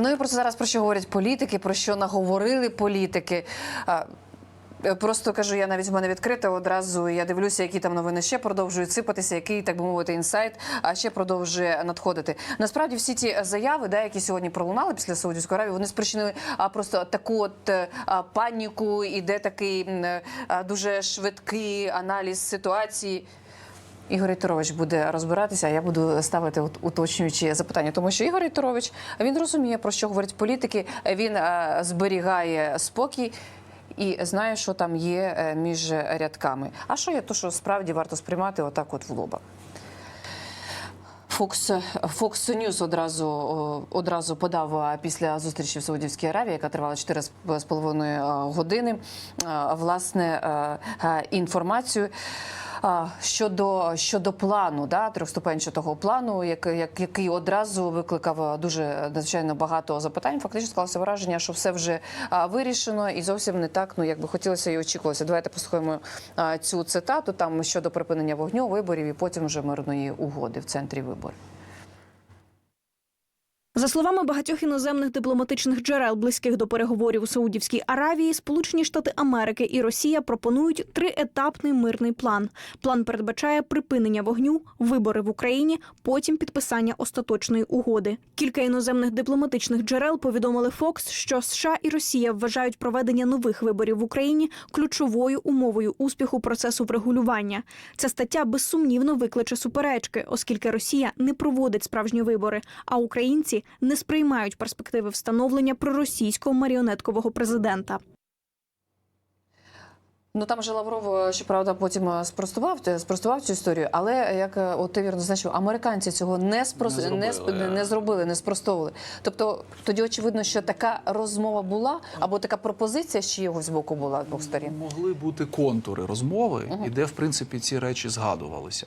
Ну і просто зараз про що говорять політики, про що наговорили політики. Е, Просто кажу, я навіть в мене відкрита одразу. Я дивлюся, які там новини ще продовжують сипатися, який так би мовити інсайт, а ще продовжує надходити. Насправді, всі ті заяви, да, які сьогодні пролунали після Саудівської Аравії, вони спричинили а, просто таку от е, паніку. Іде такий е, дуже швидкий аналіз ситуації. Ігор Іторович буде розбиратися, а я буду ставити уточнюючі запитання, тому що Ігор Іторович він розуміє про що говорять політики. Він е, зберігає спокій. І знає, що там є е, між рядками. А що є, то що справді варто сприймати отак, от в лоба. Fox, Fox News одразу одразу подав після зустрічі в Саудівській Аравії, яка тривала 4,5 години. Власне е, е, інформацію. Щодо щодо плану, да, трьохступенчатого плану, як, як, який одразу викликав дуже надзвичайно багато запитань. Фактично склалося враження, що все вже вирішено і зовсім не так, ну як би хотілося і очікувалося. Давайте послухаємо цю цитату там щодо припинення вогню, виборів і потім вже мирної угоди в центрі виборів. За словами багатьох іноземних дипломатичних джерел, близьких до переговорів у Саудівській Аравії, Сполучені Штати Америки і Росія пропонують триетапний мирний план. План передбачає припинення вогню, вибори в Україні, потім підписання остаточної угоди. Кілька іноземних дипломатичних джерел повідомили Фокс, що США і Росія вважають проведення нових виборів в Україні ключовою умовою успіху процесу врегулювання. Ця стаття безсумнівно викличе суперечки, оскільки Росія не проводить справжні вибори, а українці не сприймають перспективи встановлення проросійського маріонеткового президента. Ну там же Лавров, е, щоправда, потім е, спростував те- спростував цю історію, але як е, от ти вірно зазначив, американці цього не спрос... Не не, зробили. сп- не зробили, не спростовували. Тобто тоді очевидно, що така розмова була або така пропозиція з чиєгось боку була з двох сторін. Могли бути контури розмови, і де в принципі ці речі згадувалися.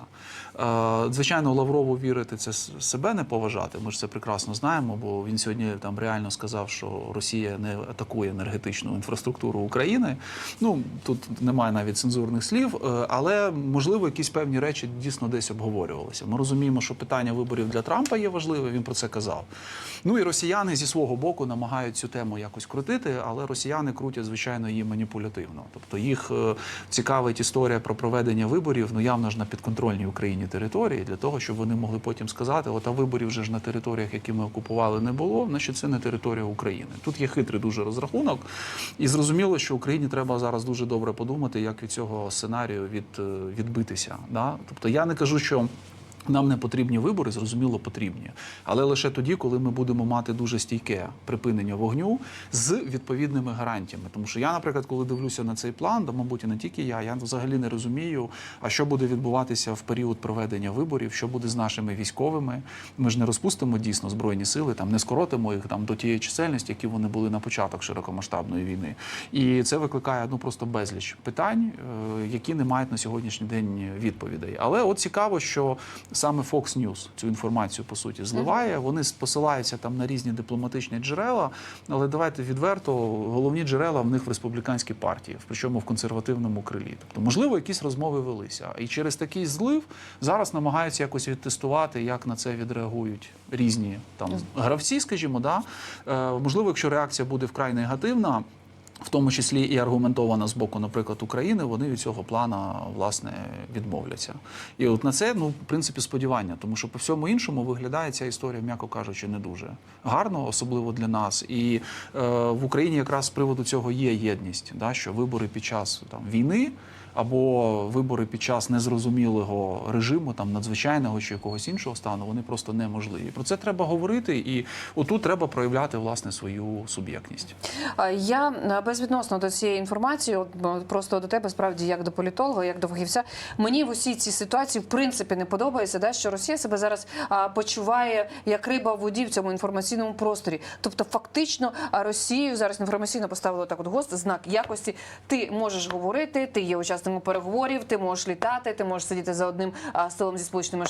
Е, Звичайно, Лаврову вірити це себе не поважати. Ми ж це прекрасно знаємо, бо він сьогодні там реально сказав, що Росія не атакує енергетичну інфраструктуру України. Ну тут немає навіть цензурних слів, е, але можливо якісь певні речі дійсно десь обговорювалися. Ми розуміємо, що питання виборів для Трампа є важливе. Він про це казав. Ну і росіяни зі свого боку намагають цю тему якось крутити, але росіяни крутять звичайно її маніпулятивно. Тобто їх е, цікавить історія про проведення виборів, ну явно ж на підконтрольній Україні території, для того, щоб вони могли потім сказати: от а виборів вже ж на територіях, які ми окупували, не було, значить це не територія України. Тут є хитрий дуже розрахунок, і зрозуміло, що Україні треба зараз дуже добре подумати, як від цього сценарію від, е, відбитися. Да? Тобто я не кажу, що. Нам не потрібні вибори, зрозуміло, потрібні, але лише тоді, коли ми будемо мати дуже стійке припинення вогню з відповідними гарантіями. Тому що я, наприклад, коли дивлюся на цей план, да, мабуть, не тільки я, я взагалі не розумію, а що буде відбуватися в період проведення виборів, що буде з нашими військовими. Ми ж не розпустимо дійсно збройні сили, там не скоротимо їх там до тієї чисельності, які вони були на початок широкомасштабної війни. І це викликає ну просто безліч питань, е, які не мають на сьогоднішній день відповідей. Але от цікаво, що саме Fox News цю інформацію по суті зливає. Вони посилаються там на різні дипломатичні джерела. Але давайте відверто, головні джерела в них в республіканській партії, причому в консервативному крилі. Тобто, можливо, якісь розмови велися. І через такий злив зараз намагаються якось відтестувати, як на це відреагують різні там гравці, скажімо, да. Е, можливо, якщо реакція буде вкрай негативна. В тому числі і аргументована з боку, наприклад, України, вони від цього плана власне відмовляться. І от на це, ну, в принципі, сподівання, тому що по всьому іншому виглядає ця історія, м'яко кажучи, не дуже гарно, особливо для нас. І е, в Україні якраз з приводу цього є єдність, да, що вибори під час там війни. Або вибори під час незрозумілого режиму, там надзвичайного чи якогось іншого стану, вони просто неможливі. Про це треба говорити, і отут треба проявляти власне свою суб'єктність. Я безвідносно до цієї інформації, просто до тебе, справді, як до політолога, як до фахівця, мені в усій цій ситуації в принципі не подобається, да, що Росія себе зараз почуває як риба в воді в цьому інформаційному просторі. Тобто, фактично, Росію зараз інформаційно поставили так от гост знак якості. Ти можеш говорити, ти є учасником учасником переговорів, ти можеш літати, ти можеш сидіти за одним столом зі сполученими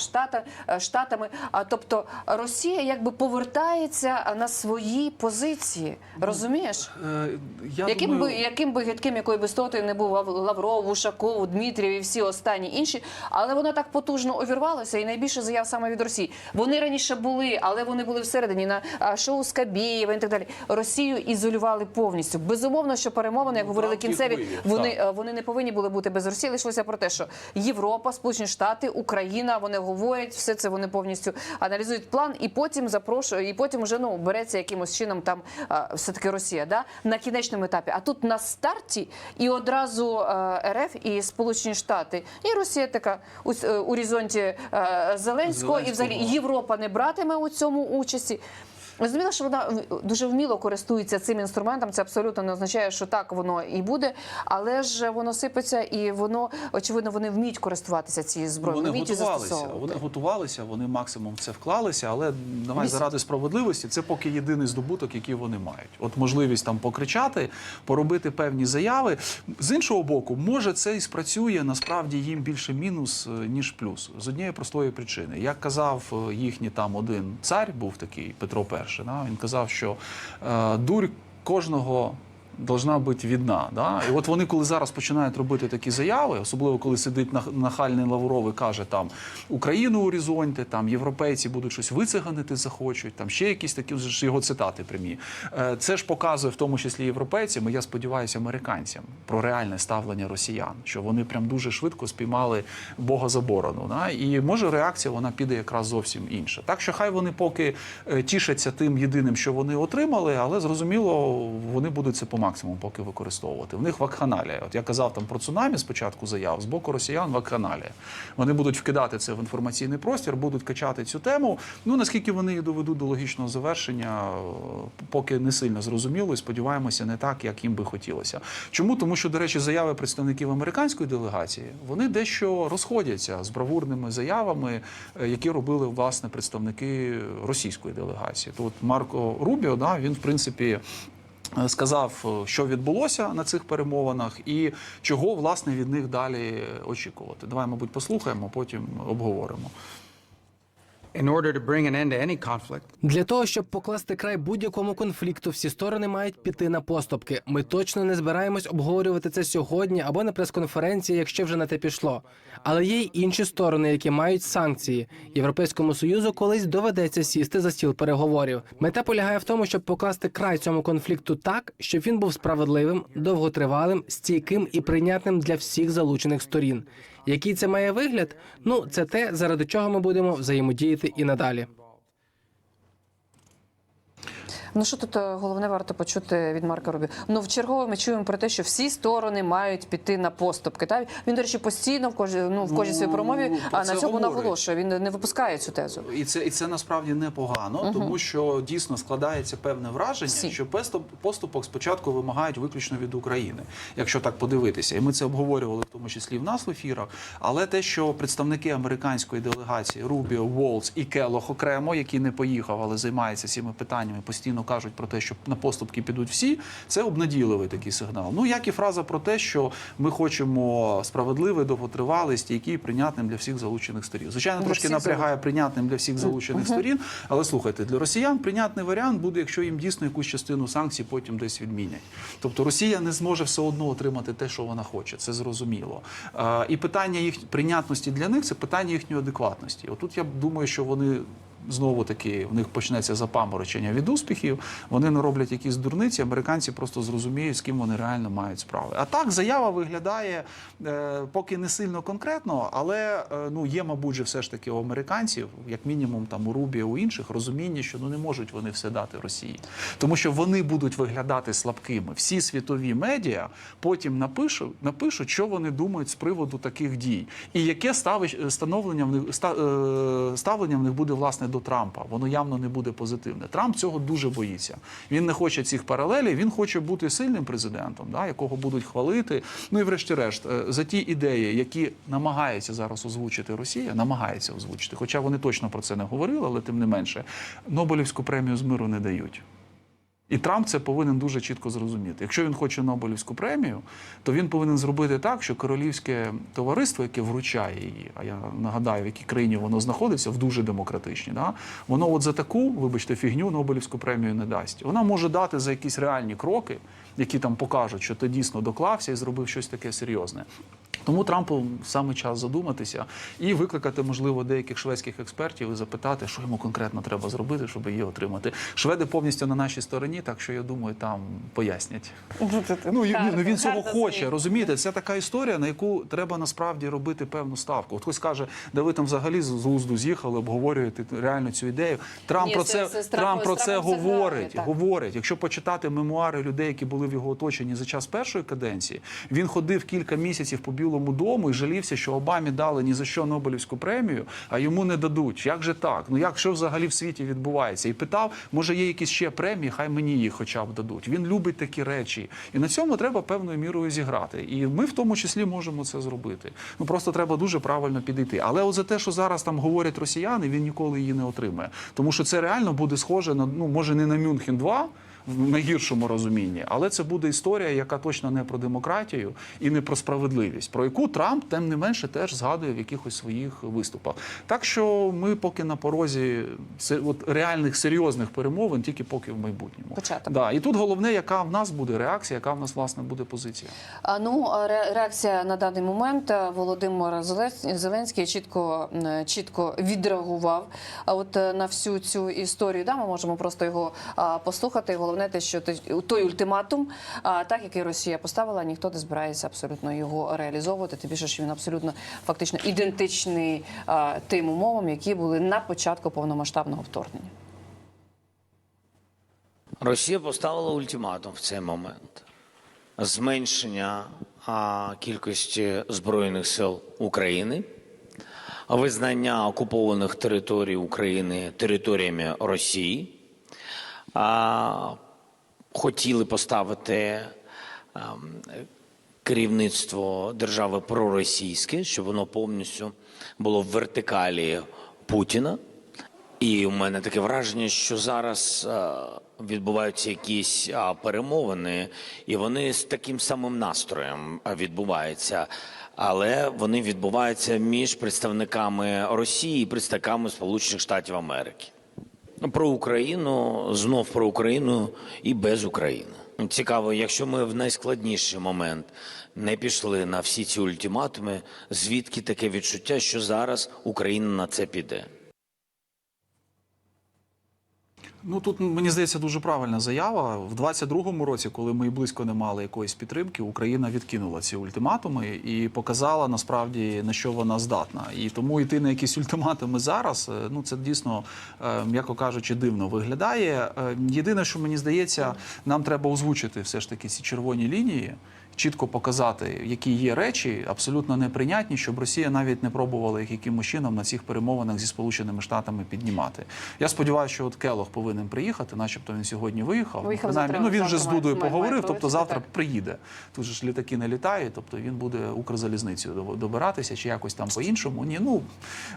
е, штатами. А тобто Росія якби повертається на свої позиції. Розумієш? Е, Я Яким думаю, би яким би гидким якою би істотою не був Лав- Лавров, Ушаков, Дмитрів і всі останні інші, але вона так потужно увірвалася, і найбільше заяв саме від Росії. Вони раніше були, але вони були всередині на шоу Скабєєва і так далі. Росію ізолювали повністю. Безумовно, що перемовини, як Ну, говорили кінцеві, вони е, вони не повинні були бути без Росії. Лишилося про те, що Європа, Сполучені Штати, Україна, вони говорять все це. Вони повністю аналізують план, і потім запрошують, і потім вже ну береться якимось чином там все таки Росія, да на кінечному етапі. А тут на старті і одразу е, РФ і Сполучені Штати, і Росія така у, е, у горизонті е, Зеленського, і взагалі Зеленського. Європа не братиме у цьому участі. Розуміло, що вона дуже вміло користується цим інструментом. Це абсолютно не означає, що так воно і буде, але ж воно сипеться, і воно очевидно вони вміють користуватися цією зброєю. Вони вміють готувалися, вони готувалися, вони максимум в це вклалися, але давай Місяць. заради справедливості, це поки єдиний здобуток, який вони мають. От можливість там покричати, поробити певні заяви. З іншого боку, може це і спрацює насправді їм більше мінус е, ніж плюс. З однієї простої причини. Як казав е, їхній там один цар, був такий Петро І, да, він казав, що е, дурь кожного должна бути відна. Да? І от вони, коли зараз починають робити такі заяви, особливо коли сидить нах- нахальний Лавров і каже там Україну у горизонті, там європейці будуть щось вициганити захочуть, там ще якісь такі ж його цитати прямі. Е, Це ж показує в тому числі європейцям, і я сподіваюся, американцям про реальне ставлення росіян, що вони прям дуже швидко спіймали Бога заборону. Да? І може реакція вона піде якраз зовсім інша. Так що хай вони поки е, тішаться тим єдиним, що вони отримали, але зрозуміло, вони будуть це по максимуму поки використовувати. В них вакханалія. От я казав там про цунамі спочатку заяв з боку росіян вакханалія. Вони будуть вкидати це в інформаційний простір, будуть качати цю тему. Ну наскільки вони її доведуть до логічного завершення, е, поки не сильно зрозуміло, і сподіваємося, не так, як їм би хотілося. Чому? Тому що, до речі, заяви представників американської делегації вони дещо розходяться з бравурними заявами, е, які робили власне представники російської делегації. То от Марко Рубіо, да, він в принципі. Е, Сказав, е, що відбулося на цих перемовинах, і чого власне від них далі очікувати. Давай, мабуть, послухаємо, потім обговоримо. Для того, щоб покласти край будь-якому конфлікту, всі сторони мають піти на поступки. Ми точно не збираємось обговорювати це сьогодні або на прес-конференції, якщо вже на те пішло. Але є й інші сторони, які мають санкції. Європейському союзу колись доведеться сісти за стіл переговорів. Мета полягає в тому, щоб покласти край цьому конфлікту так, щоб він був справедливим, довготривалим, стійким і прийнятним для всіх залучених сторін. Який це має вигляд? Ну це те, заради чого ми будемо взаємодіяти і надалі. Ну що тут е, головне варто почути від Марка Рубі? Ну в чергове ми чуємо про те, що всі сторони мають піти на поступки. Та він, до речі, постійно в кожній ну, в кожній своїй промові Ну, а на цьому говорить. наголошує. Він не випускає цю тезу. І це, і це насправді непогано, тому що дійсно складається певне враження, Всі. що поступ- поступок спочатку вимагають виключно від України, якщо так подивитися. І ми це обговорювали в тому числі в нас в ефірах. Але те, що представники американської делегації Рубіо, Волц і Келох окремо, які не поїхав, але займаються цими питаннями, постійно кажуть про те, що на поступки підуть всі, це обнадійливий такий сигнал. Ну як і фраза про те, що ми хочемо справедливий, довготривалий, стійкий, прийнятним для всіх залучених сторін. Звичайно, Для трошки напрягає прийнятним для всіх залучених сторін. Але слухайте, для росіян прийнятний варіант буде, якщо їм дійсно якусь частину санкцій потім десь відмінять. Тобто Росія не зможе все одно отримати те, що вона хоче. Це зрозуміло. І питання їх прийнятності для них це питання їхньої адекватності. Отут я думаю, що вони. Знову таки в них почнеться запаморочення від успіхів. Вони не роблять якісь дурниці. Американці просто зрозуміють, з ким вони реально мають справи. А так заява виглядає е, поки не сильно конкретно, але е, ну є, мабуть, же все ж таки у американців, як мінімум, там у Рубі, у інших розуміння, що ну не можуть вони все дати Росії, тому що вони будуть виглядати слабкими. Всі світові медіа потім напишуть, напишуть, що вони думають з приводу таких дій, і яке ставиш- становлення в них е, ставлення в них буде власне до Трампа. Воно явно не буде позитивне. Трамп цього дуже боїться. Він не хоче цих паралелей. Він хоче бути сильним президентом, да, якого будуть хвалити. Ну і врешті-решт, е, за ті ідеї, які намагається зараз озвучити Росія, намагається озвучити, хоча вони точно про це не говорили, але тим не менше, Нобелівську премію з миру не дають. І Трамп це повинен дуже чітко зрозуміти. Якщо він хоче Нобелівську премію, то він повинен зробити так, що королівське товариство, яке вручає її, а я нагадаю, в якій країні воно знаходиться, в дуже демократичній, да, воно от за таку, вибачте, фігню Нобелівську премію не дасть. Вона може дати за якісь реальні кроки, які там покажуть, що ти дійсно доклався і зробив щось таке серйозне. Тому Трампу саме час задуматися і викликати, можливо, деяких шведських експертів і запитати, що йому конкретно треба зробити, щоб її отримати. Шведи повністю на нашій стороні, так що я думаю, там пояснять. Ну, і- ну він цього хоче, розумієте? Це така історія, на яку треба насправді робити певну ставку. От хтось каже, да ви там взагалі з глузду з'їхали, обговорюєте реально цю ідею. Трамп про це- Трамп про це говорить. говорить. Якщо почитати мемуари людей, які були в його оточенні за час першої каденції, він ходив кілька місяців по Білому дому і жалівся, що Обамі дали ні за що Нобелівську премію, а йому не дадуть. Як же так? Ну як що взагалі в світі відбувається? І питав, може є якісь ще премії, хай мені їх хоча б дадуть. Він любить такі речі, і на цьому треба певною мірою зіграти. І ми в тому числі можемо це зробити. Ну просто треба дуже правильно підійти. Але от за те, що зараз там говорять росіяни, він ніколи її не отримає, тому що це реально буде схоже на ну може не на Мюнхен 2 в найгіршому розумінні, але це буде історія, яка точно не про демократію і не про справедливість, про яку Трамп тим не менше теж згадує в якихось своїх виступах. Так що ми поки на порозі от, реальних серйозних перемовин, тільки поки в майбутньому. Початок. Да. І тут головне, яка в нас буде реакція, яка в нас власне буде позиція. А, Ну, ре- реакція на даний момент е, Володимир Зеленський чітко, м, чітко відреагував а от е, на всю цю історію. Да, ми можемо просто його послухати. Головне те, що той ультиматум, так який Росія поставила, ніхто не збирається абсолютно його реалізовувати. Тим більше, що він абсолютно фактично ідентичний тим умовам, які були на початку повномасштабного вторгнення. Росія поставила ультиматум в цей момент зменшення кількості збройних сил України, визнання окупованих територій України територіями Росії. Хотіли поставити керівництво держави проросійське, щоб воно повністю було в вертикалі Путіна. І у мене таке враження, що зараз е, відбуваються якісь а, перемовини, і вони з таким самим настроєм відбуваються. Але вони відбуваються між представниками Росії і представниками Сполучених Штатів Америки. Про Україну знов про Україну і без України. Цікаво, якщо ми в найскладніший момент не пішли на всі ці ультиматуми, звідки таке відчуття, що зараз Україна на це піде? Ну тут мені здається дуже правильна заява. В 22-му році, коли ми близько не мали якоїсь підтримки, Україна відкинула ці ультиматуми і показала насправді на що вона здатна. І тому йти на якісь ультиматуми зараз, е, ну це дійсно, е, м'яко кажучи, дивно виглядає. Е, Єдине, що мені здається, нам треба озвучити все ж таки ці червоні лінії. Чітко показати, які є речі абсолютно неприйнятні, щоб Росія навіть не пробувала їх якимось чином на цих перемовинах зі Сполученими Штатами піднімати. Я сподіваюся, що от Келох повинен приїхати, начебто він сьогодні виїхав. Виїхав Принаймні, завтра, ну він вже з Дудою має- поговорив, має тобто завтра так. приїде. Тут же ж літаки не літають, тобто він буде Укрзалізницею до- добиратися чи якось там по-іншому. Ні, ну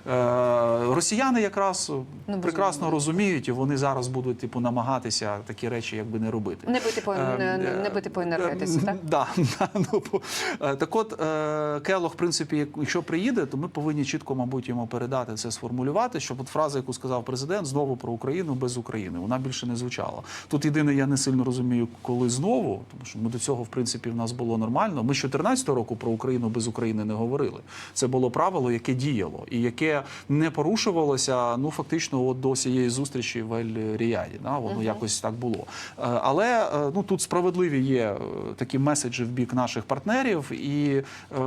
е- росіяни якраз Ну, прекрасно розуміють, і вони зараз будуть типу намагатися такі речі якби не робити. Не бити по Е, не, бити по енергетиці, так? Да, да, ну, так от е, Келох, в принципі, якщо приїде, то ми повинні чітко, мабуть, йому передати це, сформулювати, щоб от фраза, яку сказав президент, знову про Україну без України, вона більше не звучала. Тут єдине, я не сильно розумію, коли знову, тому що ми до цього, в принципі, в нас було нормально. Ми з 14 року про Україну без України не говорили. Це було правило, яке діяло і яке не порушувалося, ну фактично, от до цієї зустрічі в Ель-Ріяді. Да, воно якось так було. Е, Але ну тут справедливі є такі меседжі в бік наших партнерів, і е,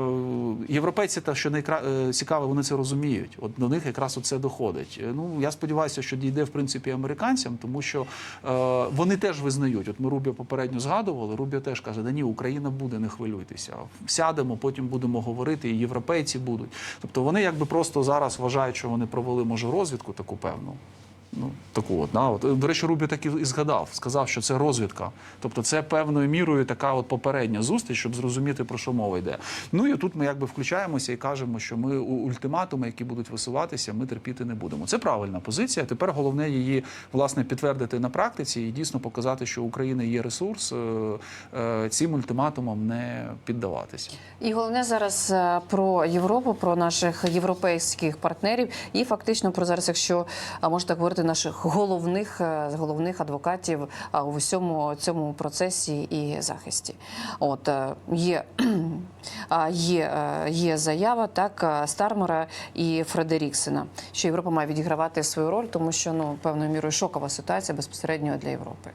європейці, та що найкра... е, цікаве, вони це розуміють. От до них якраз оце доходить. Е, Ну я сподіваюся, що дійде в принципі американцям, тому що е, вони теж визнають. От ми Рубіо попередньо згадували. Рубіо теж каже: да ні, Україна буде, не хвилюйтеся. Сядемо, потім будемо говорити, і європейці будуть. Тобто вони якби просто зараз вважають, що вони провели може розвідку таку певну. Ну, таку от, да, от. До речі, Рубі так і згадав, сказав, що це розвідка. Тобто це певною мірою така от попередня зустріч, щоб зрозуміти, про що мова йде. Ну і тут ми якби включаємося і кажемо, що ми у ультиматуми, які будуть висуватися, ми терпіти не будемо. Це правильна позиція. Тепер головне її власне підтвердити на практиці і дійсно показати, що України є ресурс е, е, цим ультиматумам не піддаватися. І головне зараз е, про Європу, про наших європейських партнерів, і фактично про зараз, якщо можна так говорити, наших головних е, головних адвокатів а, у всьому цьому процесі і захисті. От е, є, є, е, є заява так е, Стармера і Фредеріксена, що Європа має відігравати свою роль, тому що ну певною мірою шокова ситуація безпосередньо для Європи.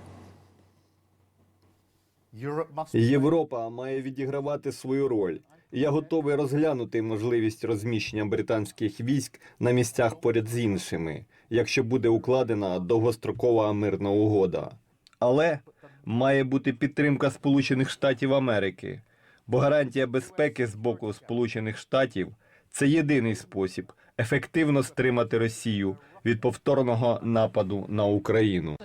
Європа має відігравати свою роль. Я готовий розглянути можливість розміщення британських військ на місцях поряд з іншими, якщо буде укладена довгострокова мирна угода. Але має бути підтримка Сполучених Штатів Америки, бо гарантія безпеки з боку Сполучених Штатів це єдиний спосіб ефективно стримати Росію від повторного нападу на Україну.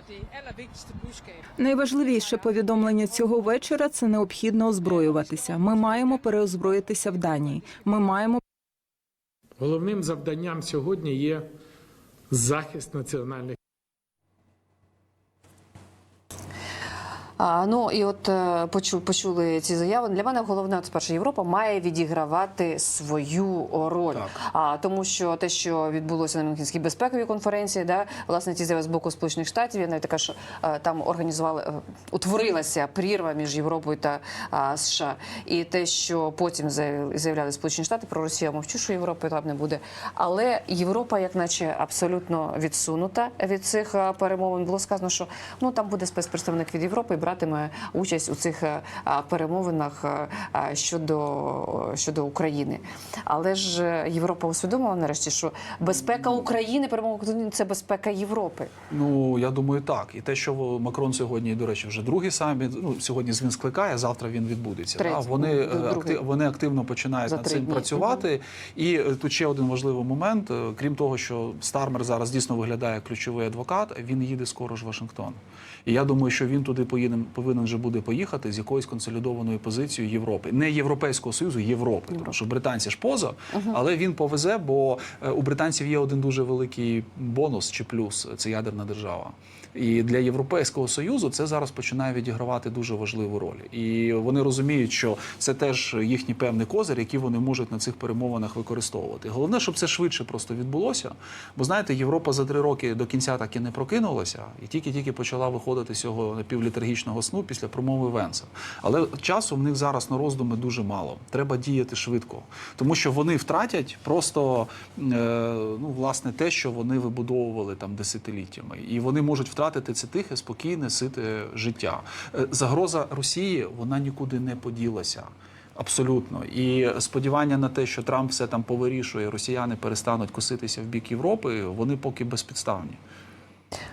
Найважливіше повідомлення цього вечора це необхідно озброюватися. Ми маємо переозброїтися в Данії. Ми маємо Головним завданням сьогодні є захист національних. А, ну і от е, почу, почули ці заяви. Для мене головне, от, спершу, Європа має відігравати свою роль. А тому, що те, що відбулося на Мюнхенській безпековій конференції, да, власне, ті заяви з боку Сполучених Штатів, я навіть така, що е, там організували е, утворилася прірва між Європою та а, США. І те, що потім заявляли Сполучені Штати про Росію, я мовчу, що Європи там не буде. Але Європа, як наче абсолютно відсунута від цих перемовин, було сказано, що ну там буде спецпредставник від Європи братиме участь у цих е, перемовинах е, щодо, щодо України. Але ж е, Європа усвідомила нарешті, що безпека України, перемога – це безпека Європи. Ну я думаю, так. І те, що Макрон сьогодні, до речі, вже другий саміт. Ну сьогодні він скликає, завтра він відбудеться. Третій, Да? Вони, ну, е, другий. акти- вони активно починають За над цим дні. працювати. І тут ще один важливий момент. Крім того, що Стармер зараз дійсно виглядає як ключовий адвокат, він їде скоро ж в Вашингтон. І я думаю, що він туди поїде, повинен вже буде поїхати з якоюсь консолідованою позицією Європи, не Європейського союзу, Європи. Тому що британці ж поза, але він повезе, бо е, у британців є один дуже великий бонус чи плюс це ядерна держава. І для Європейського союзу це зараз починає відігравати дуже важливу роль. І вони розуміють, що це теж їхній певний козир, який вони можуть на цих перемовинах використовувати. Головне, щоб це швидше просто відбулося. Бо знаєте, Європа за три роки до кінця так і не прокинулася, і тільки-тільки почала виходити з цього напівлітаргічного сну після промови Венса. Але часу в них зараз на роздуми дуже мало. Треба діяти швидко, тому що вони втратять просто е, ну власне те, що вони вибудовували там десятиліттями, і вони можуть втратити це тихе, спокійне, сите життя. Е, Загроза Росії вона нікуди не поділася. Абсолютно, і сподівання на те, що Трамп все там повирішує, росіяни перестануть коситися в бік Європи, вони поки безпідставні.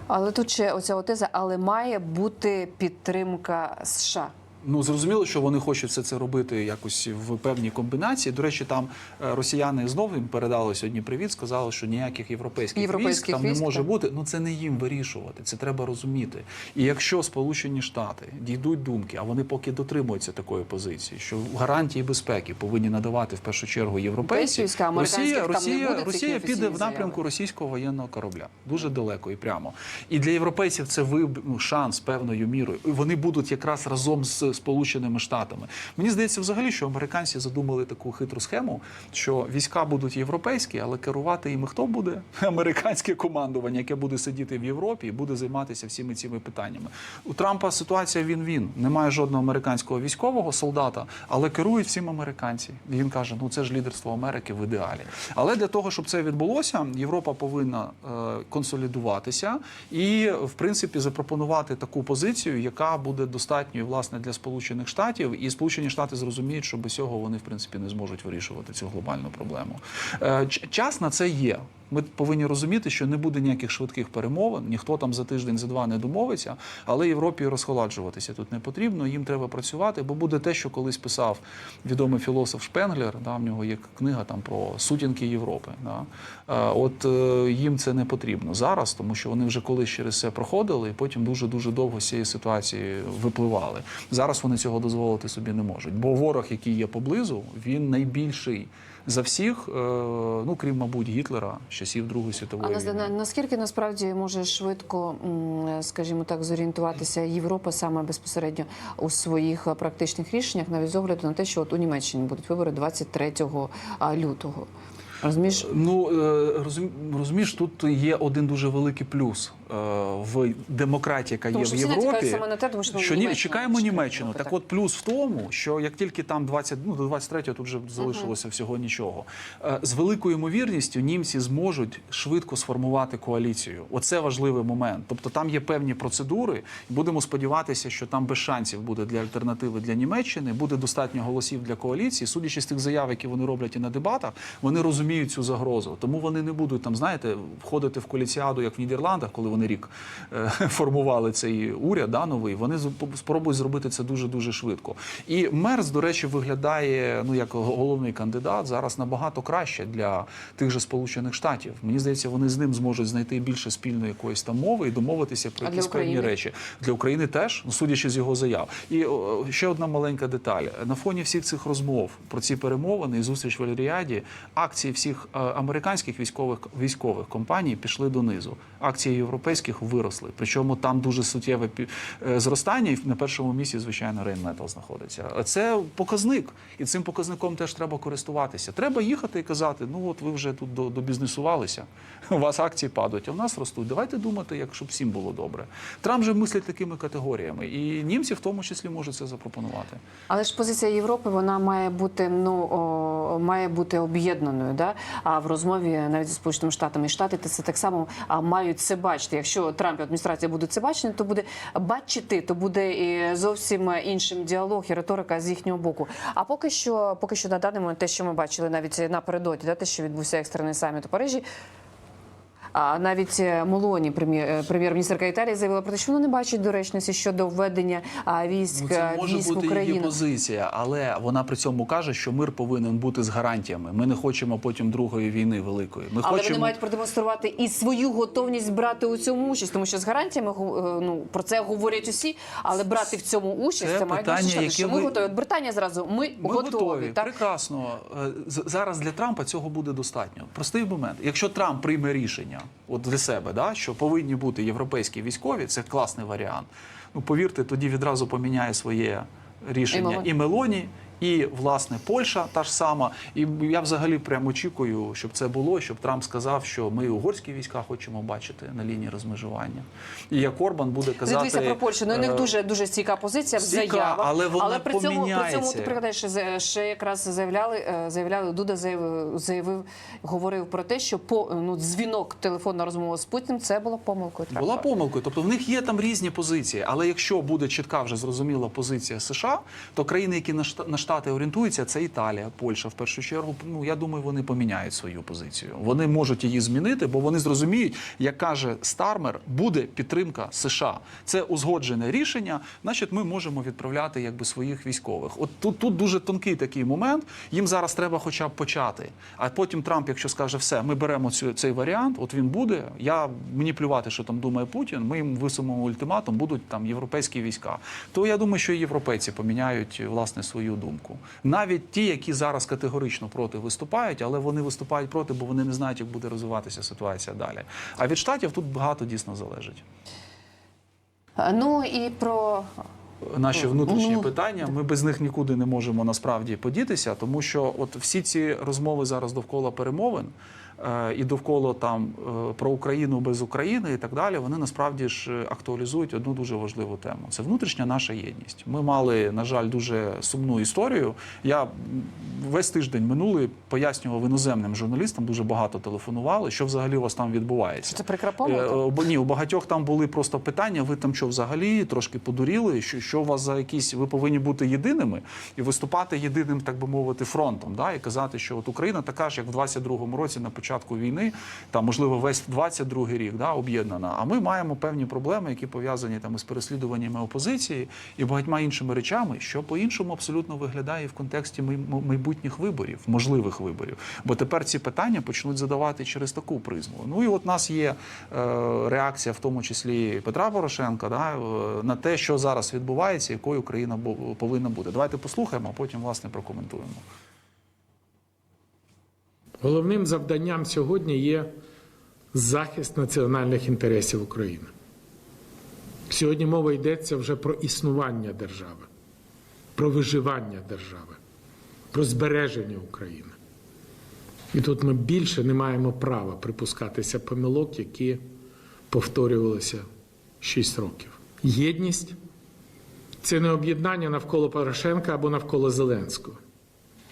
Але тут ще оця теза, але має бути підтримка США. Ну зрозуміло, що вони хочуть все це робити якось в певній комбінації. До речі, там е, росіяни знову їм передали сьогодні привіт, сказали, що ніяких європейських, Європейських військ там військ, не може так. бути. Ну це не їм вирішувати. Це треба розуміти. І якщо Сполучені Штати дійдуть думки, а вони поки дотримуються такої позиції, що гарантії безпеки повинні надавати в першу чергу європейці, Росія, Росія, цих Росія піде в напрямку заяв. російського воєнного корабля дуже далеко і прямо. І для європейців це виб... ну, шанс певною мірою. Вони будуть якраз разом з Сполученими Штатами. Мені здається, взагалі, що американці задумали таку хитру схему, що війська будуть європейські, але керувати їми хто буде? Американське командування, яке буде сидіти в Європі і буде займатися всіми цими питаннями. У Трампа ситуація він-він. Немає жодного американського військового солдата, але керують всім американці. Він каже: ну це ж лідерство Америки в ідеалі. Але для того, щоб це відбулося, Європа повинна е, консолідуватися і, в принципі, запропонувати таку позицію, яка буде достатньою власне для Сполучених Штатів, і Сполучені Штати зрозуміють, що без цього вони в принципі не зможуть вирішувати цю глобальну проблему. Е, час на це є. Ми повинні розуміти, що не буде ніяких швидких перемовин, ніхто там за тиждень, за два не домовиться, але Європі розхоладжуватися тут не потрібно. Їм треба працювати, бо буде те, що колись писав відомий філософ Шпенглер. Да, в нього є книга там про сутінки Європи. Да. Е, От е, їм це не потрібно зараз, тому що вони вже колись через це проходили, і потім дуже дуже довго з цієї ситуації випливали. Зараз вони цього дозволити собі не можуть, бо ворог, який є поблизу, він найбільший за всіх, е, ну крім, мабуть, Гітлера з часів Другої світової а на- війни. наскільки насправді може швидко, скажімо так, зорієнтуватися Європа саме безпосередньо у своїх е, практичних рішеннях, навіть з огляду на те, що от у Німеччині будуть вибори 23 а, лютого. Розумієш? Ну е, розумієш, тут є один дуже великий плюс е, в демократії, яка Тому є що в Європі. саме на те, тому що, що ні, чекаємо Німеччину. Так так. от плюс в тому, що як тільки там 20, ну до 23-го тут вже залишилося всього нічого. е, З великою ймовірністю німці зможуть швидко сформувати коаліцію. Оце важливий момент. Тобто там є певні процедури. Будемо сподіватися, що там без шансів буде для альтернативи для Німеччини. Буде достатньо голосів для коаліції. Судячи з тих заяв, які вони роблять і на дебатах, вони розуміють цю загрозу. Тому вони не будуть там, знаєте, входити в коаліціаду, як в Нідерландах, коли вони рік е, формували цей уряд да, новий. Вони спробують зробити це дуже дуже швидко. І Мерц, до речі, виглядає ну як головний кандидат зараз набагато краще для тих же Сполучених Штатів. Мені здається, вони з ним зможуть знайти більше спільної якоїсь там мови і домовитися про якісь певні речі. Для України теж, ну, судячи з його заяв. І ще одна маленька деталь. На фоні всіх цих розмов про ці перемовини і зустріч в Ельріаді, акції всіх е, американських військових військових компаній пішли донизу. Акції європейських виросли. Причому там дуже суттєве е, зростання, і на першому місці, звичайно, Рейнметал знаходиться. Це показник, і цим показником теж треба користуватися. Треба їхати і казати: ну от ви вже тут до- добізнесувалися, у вас акції падають, а в нас ростуть. Давайте думати, як щоб всім було добре. Трамп же мислить такими категоріями, і німці в тому числі можуть це запропонувати. Але ж позиція Європи вона має бути ну о, має бути об'єднаною. Да? А в розмові навіть зі сполученими штатами і штати це так само мають це бачити. Якщо Трамп і адміністрація будуть це бачити, то буде бачити, то буде і зовсім іншим діалог і риторика з їхнього боку. А поки що, поки що на даний момент те, що ми бачили навіть напередодні, да, те, що відбувся екстрений саміт у Парижі. А навіть е, Молоні, е, прем'єр-міністерка Італії, заявила про те, що вона не бачить доречності щодо введення військ Ну, це е, може військ бути її позиція, але вона при цьому каже, що мир повинен бути з гарантіями. Ми не хочемо потім другої війни великої. Ми Але хочемо вони мають продемонструвати і свою готовність брати у цьому участь, тому що з гарантіями ну про це говорять усі, але брати в цьому участь Це це, мають питання, означати, що ми ви- готові. От Британія зразу ми, Ми готові. Так Прекрасно. Зараз для Трампа цього буде достатньо. Простий момент. Якщо Трамп прийме рішення от для себе, да, що повинні бути європейські військові, це класний варіант. Ну повірте, тоді відразу поміняє своє рішення і Мелоні. І власне Польща та ж сама. І я взагалі прямо очікую, щоб це було, щоб Трамп сказав, що ми угорські війська хочемо бачити на лінії розмежування. І як Орбан буде казати Дивися про Польщу. Ну у них е, дуже дуже стійка позиція в заявах. але вона при цьому при цьому ти пригадаєш, ще якраз заявляли, е, заявляли Дуда заявив, заявив, говорив про те, що по ну дзвінок, телефонна розмова з Путіним це було помилкою. Трампа. Була помилкою. Тобто в них є там різні позиції. Але якщо буде чітка вже зрозуміла позиція США, то країни, які на штати орієнтуються, це Італія, Польща в першу чергу. Ну я думаю, вони поміняють свою позицію. Вони можуть її змінити, бо вони зрозуміють, як каже Стармер, буде підтримка США. Це узгоджене рішення. Значить, ми можемо відправляти якби своїх військових. От тут, тут дуже тонкий такий момент. Їм зараз треба, хоча б почати. А потім Трамп, якщо скаже все, ми беремо цю цей варіант, от він буде. Я мені плювати, що там думає Путін. Ми їм висунемо ультиматум, будуть там європейські війська. То я думаю, що і європейці поміняють власне свою думку. Навіть ті, які зараз категорично проти виступають, але вони виступають проти, бо вони не знають, як буде розвиватися ситуація далі. А від штатів тут багато дійсно залежить. Е, Ну і про Наші внутрішні Ну, питання, ми без них нікуди не можемо насправді подітися, тому що от всі ці розмови зараз довкола перемовин е, і довкола там е, про Україну без України і так далі, вони насправді ж е, актуалізують одну дуже важливу тему. Це внутрішня наша єдність. Ми мали, на жаль, дуже сумну історію. Я весь тиждень минулий пояснював іноземним журналістам, дуже багато телефонували, що взагалі у вас там відбувається. це прикра помилка. Е, ні, у багатьох там були просто питання. Ви там що взагалі трошки подуріли? Що, що у вас за якісь? Ви повинні бути єдиними і виступати єдиним, так би мовити, фронтом. Да? І казати, що от Україна така ж, як в 22-му році на початку. Початку війни, там можливо весь 22-й рік да, об'єднана. А ми маємо певні проблеми, які пов'язані там із переслідуваннями опозиції і багатьма іншими речами, що по-іншому абсолютно виглядає в контексті май- майбутніх виборів, можливих виборів. Бо тепер ці питання почнуть задавати через таку призму. Ну і от нас є е, реакція, в тому числі Петра Порошенка, да, е, на те, що зараз відбувається, якою Україна повинна бути. Давайте послухаємо, а потім власне прокоментуємо. Головним завданням сьогодні є захист національних інтересів України. Сьогодні мова йдеться вже про існування держави, про виживання держави, про збереження України. І тут ми більше не маємо права припускатися помилок, які повторювалися 6 років. Єдність це не об'єднання навколо Порошенка або навколо Зеленського.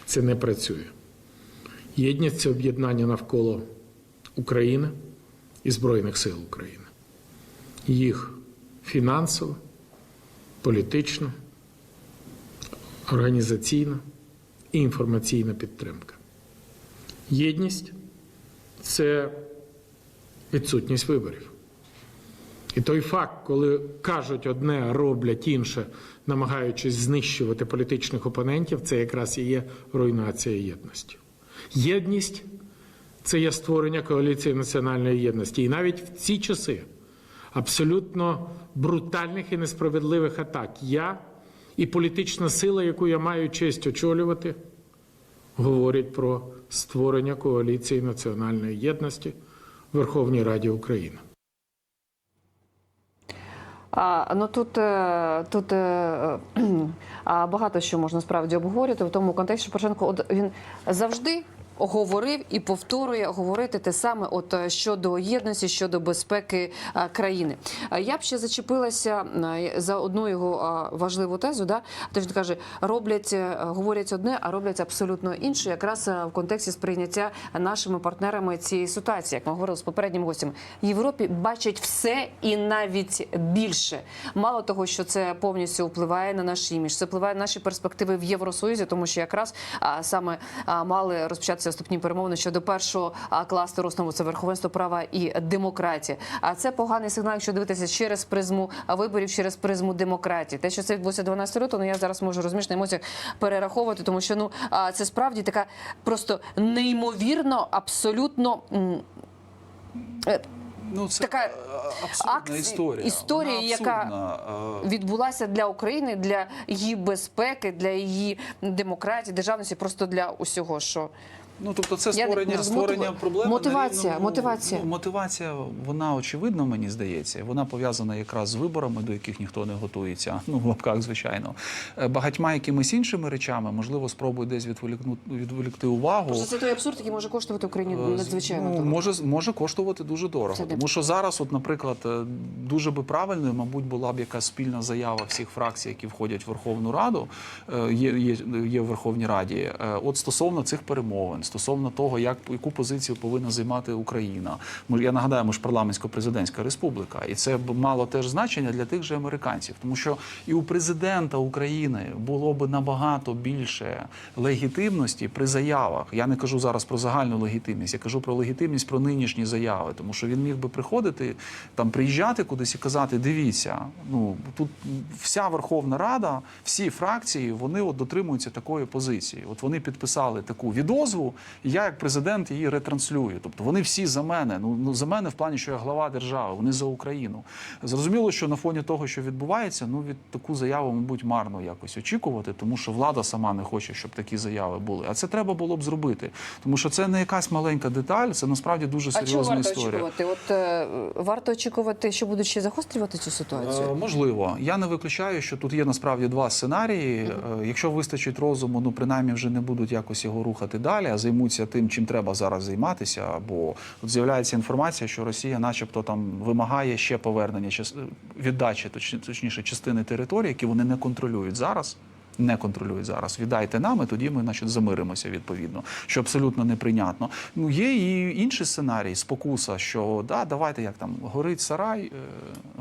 Це не працює. Єдність це об'єднання навколо України і Збройних сил України. Їх фінансова, політична, організаційна і інформаційна підтримка. Єдність це відсутність виборів. І той факт, коли кажуть одне, роблять інше, намагаючись знищувати політичних опонентів, це якраз і є руйнація єдності. Єдність це є створення коаліції національної єдності. І навіть в ці часи абсолютно брутальних і несправедливих атак я і політична сила, яку я маю честь очолювати, говорять про створення коаліції національної єдності в Верховній Раді України. А, ну тут, е, тут е, а, багато що можна справді обговорювати в тому контексті, що Порошенко він завжди говорив і повторює говорити те саме, от е, щодо єдності, щодо безпеки е, країни. Я б ще зачепилася е, за одну його е, важливу тезу. Да? Тож він каже, роблять, е, говорять одне, а роблять абсолютно інше, якраз е, в контексті сприйняття нашими партнерами цієї ситуації, як ми говорили з попереднім гостем. Європі бачать все і навіть більше. Мало того, що це повністю впливає на наш імідж, це впливає на наші перспективи в Євросоюзі, тому що якраз саме мали розпочатися вступні перемовини щодо першого кластеру основу це верховенство права і демократія. А це поганий сигнал, якщо дивитися через призму виборів, через призму демократії. Те, що це відбулося 12 лютого, ну я зараз можу розумієш, на емоціях перераховувати, тому що ну це справді така просто неймовірно, абсолютно. е, Ну, це Така е, абсурдна акція- історія. історія, Вона яка. Е, відбулася для України, для її безпеки, для її демократії, державності, просто для усього, що Ну тобто, це створення, розумію, створення мотив- проблеми. мотивація, на рівному- мотивація. Ну, мотивація, вона очевидна, мені здається. Вона пов'язана якраз з виборами, до яких ніхто не готується. Ну в лапках, звичайно. Е, Багатьма якимись іншими речами, можливо, спробують десь відволікнути відволікти увагу. просто це той абсурд, який може коштувати Україні Е, надзвичайно ну, дорого. може, може коштувати дуже дорого. Це Тому що зараз, от, наприклад, е, дуже би правильною, мабуть, була б якась спільна заява всіх фракцій, які входять в Верховну Раду, є, є, є в Верховній Раді. От стосовно цих перемовин, стосовно того, як яку позицію повинна займати Україна. Ми я нагадаю, ми ж парламентсько-президентська республіка, і це б мало теж значення для тих же американців, тому що і у президента України було б набагато більше легітимності при заявах. Я не кажу зараз про загальну легітимність, я кажу про легітимність про нинішні заяви, тому що він міг би приходити там, приїжджати кудись і казати: дивіться, ну тут вся Верховна Рада, всі фракції, вони от дотримуються такої позиції. От вони підписали таку відозву, я, як президент, її ретранслюю. Тобто вони всі за мене. Ну, ну за мене в плані, що я глава держави, вони за Україну. Зрозуміло, що на фоні того, що відбувається, ну від таку заяву, мабуть, марно якось очікувати, тому що влада сама не хоче, щоб такі заяви були. А це треба було б зробити, тому що це не якась маленька деталь, це насправді дуже А чого серйозна варто історія. очікувати? От е, варто очікувати, що будуть ще загострювати цю Е, ситуацію. Можливо, я не виключаю, що тут є насправді два сценарії. Е, Якщо вистачить розуму, ну принаймні вже не будуть якось його рухати далі, а займуться тим, чим треба зараз займатися. Бо от з'являється інформація, що Росія, начебто, там вимагає ще повернення віддачі, точніше, частини території, які вони не контролюють зараз. Не контролюють зараз. Віддайте нам, і тоді ми, значить, замиримося відповідно, що абсолютно неприйнятно. Ну є і інший сценарій, спокуса, що да, давайте як там горить сарай, е,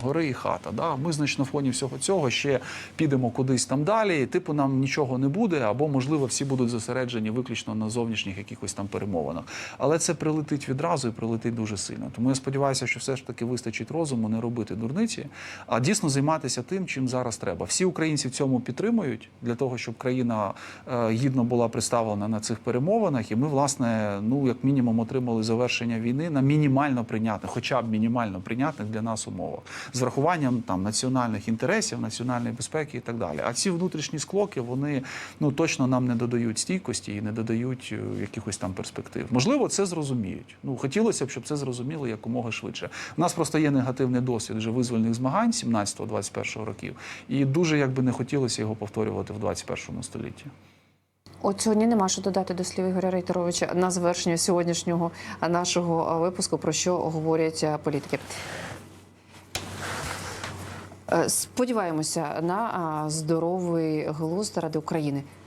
гори і хата. Да, ми, значить, на фоні всього цього ще підемо кудись там далі. Типу, нам нічого не буде, або можливо всі будуть зосереджені виключно на зовнішніх якихось там перемовинах. Але це прилетить відразу і прилетить дуже сильно. Тому я сподіваюся, що все ж таки вистачить розуму не робити дурниці, а дійсно займатися тим, чим зараз треба. Всі українці в цьому підтримують для того, щоб країна е, гідно була представлена на цих перемовинах, і ми, власне, ну як мінімум, отримали завершення війни на мінімально прийнятних, хоча б мінімально прийнятних для нас умовах, з врахуванням там національних інтересів, національної безпеки і так далі. А ці внутрішні склоки вони ну точно нам не додають стійкості і не додають е, якихось там перспектив. Можливо, це зрозуміють. Ну хотілося б, щоб це зрозуміли якомога швидше. У нас просто є негативний досвід вже визвольних змагань 17-21 років, і дуже якби не хотілося його повторювати в 21 столітті. От сьогодні нема що додати до слів Ігоря Рейтеровича на завершення сьогоднішнього нашого випуску, про що говорять політики. Е, Сподіваємося на здоровий глузд ради України.